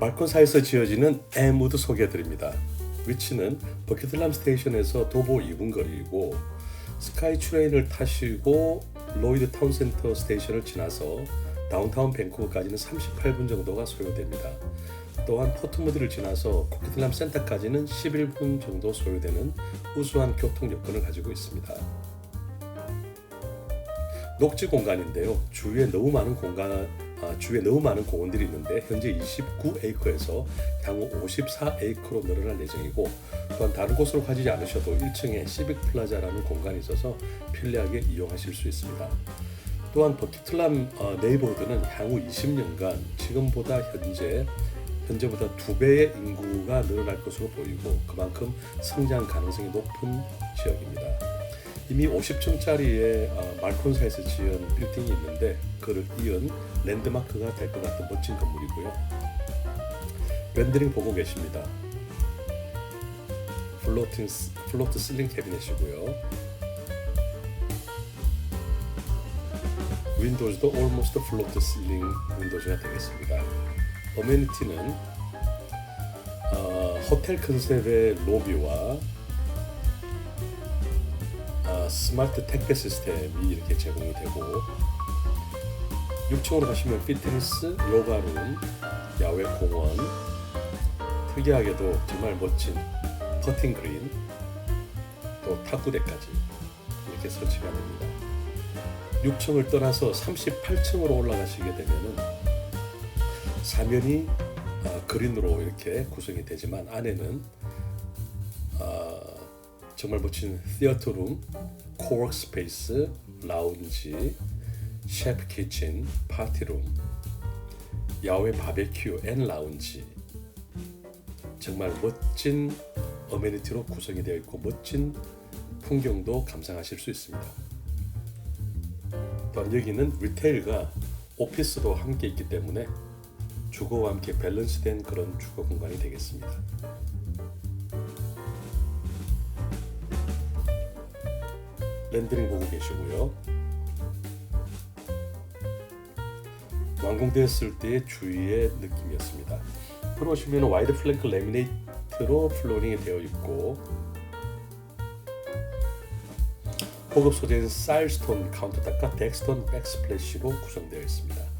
말콘사에서 지어지는 에무드 소개해드립니다. 위치는 버킷람 스테이션에서 도보 2분 거리이고 스카이 트레인을 타시고 로이드 타운센터 스테이션을 지나서 다운타운 밴쿠버까지는 38분 정도가 소요됩니다. 또한 포트무드를 지나서 코키틀람 센터까지는 11분 정도 소요되는 우수한 교통 여건을 가지고 있습니다. 녹지 공간인데요. 주위에 너무 많은 공간, 아, 주위에 너무 많은 공원들이 있는데 현재 29에이커에서 향후 54에이커로 늘어날 예정이고 또한 다른 곳으로 가지 않으셔도 1층에 시빅 플라자라는 공간이 있어서 편리하게 이용하실 수 있습니다. 또한 버킷틀람 어, 네이버후드는 향후 20년간 지금보다 현재 현재보다 두 배의 인구가 늘어날 것으로 보이고 그만큼 성장 가능성이 높은 지역입니다. 이미 50층짜리의 어, 말콘사에서 지은 빌딩이 있는데 그를 이은 랜드마크가 될 것 같은 멋진 건물이고요. 렌더링 보고 계십니다. 플로팅 플로트 슬링 캐비넷이고요. 윈도우즈도 almost 플로트 슬링 윈도우즈가 되겠습니다. 어메니티는 어, 호텔 컨셉의 로비와 아, 스마트 택배 시스템이 이렇게 제공이 되고 6층으로 가시면 피트니스, 요가룸, 야외 공원, 특이하게도 정말 멋진 퍼팅 그린, 또 탁구대까지 이렇게 설치가 됩니다. 6층을 떠나서 38층으로 올라가시게 되면은 사면이 아, 그린으로 이렇게 구성이 되지만 안에는 아, 정말 멋진 시어터룸, 코워크 스페이스, 라운지, 셰프 키친, 파티룸, 야외 바베큐 앤 라운지 정말 멋진 어메니티로 구성이 되어 있고 멋진 풍경도 감상하실 수 있습니다. 또한 여기는 리테일과 오피스도 함께 있기 때문에 주거와 함께 밸런스된 그런 주거 공간이 되겠습니다. 렌더링 보고 계시고요. 완공되었을 때의 주위의 느낌이었습니다. 들어오시면 와이드 플랭크 레미네이트로 플로링이 되어 있고 고급 소재인 쌀스톤 카운터탑과 덱스톤 백스플래시로 구성되어 있습니다.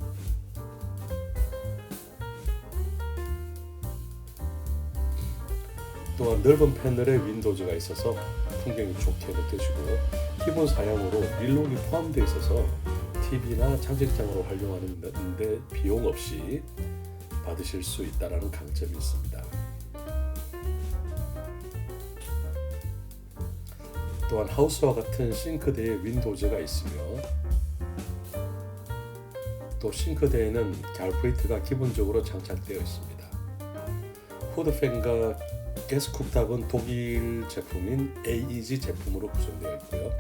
또한 넓은 패널에 윈도우즈가 있어서 풍경이 좋게 느껴지고 기본 사양으로 밀록이 포함되어 있어서 TV나 장식장으로 활용하는 데 비용 없이 받으실 수 있다는 강점이 있습니다. 또한 하우스와 같은 싱크대에 윈도우즈가 있으며 또 싱크대에는 갤브레이트가 기본적으로 장착되어 있습니다. 후드팬과 가스 쿡탑은 독일 제품인 AEG 제품으로 구성되어 있고요.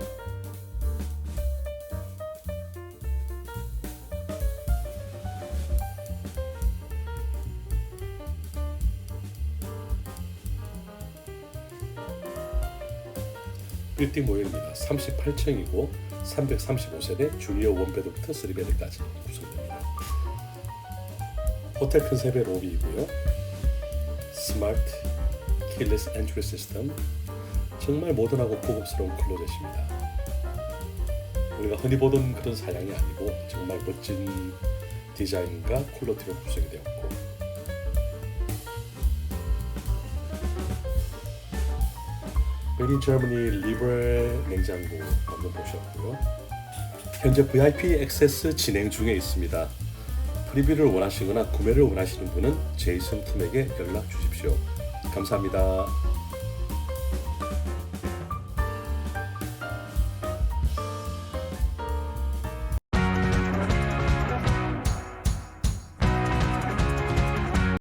빌딩 모형입니다. 38층이고 335세대 주니어 원베드부터 3베드까지 구성됩니다. 호텔 컨셉의 로비이고요. 스마트 킬리스 엔트리 시스템 정말 모던하고 고급스러운 클로젯입니다. 우리가 흔히 보던 그런 사양이 아니고 정말 멋진 디자인과 퀄리티로 구성이 되었고 메인 저머니 리브레 냉장고 한번 보셨고요. 현재 VIP 액세스 진행 중에 있습니다. 프리뷰를 원하시거나 구매를 원하시는 분은 제이슨 팀에게 연락 주십시오. 감사합니다.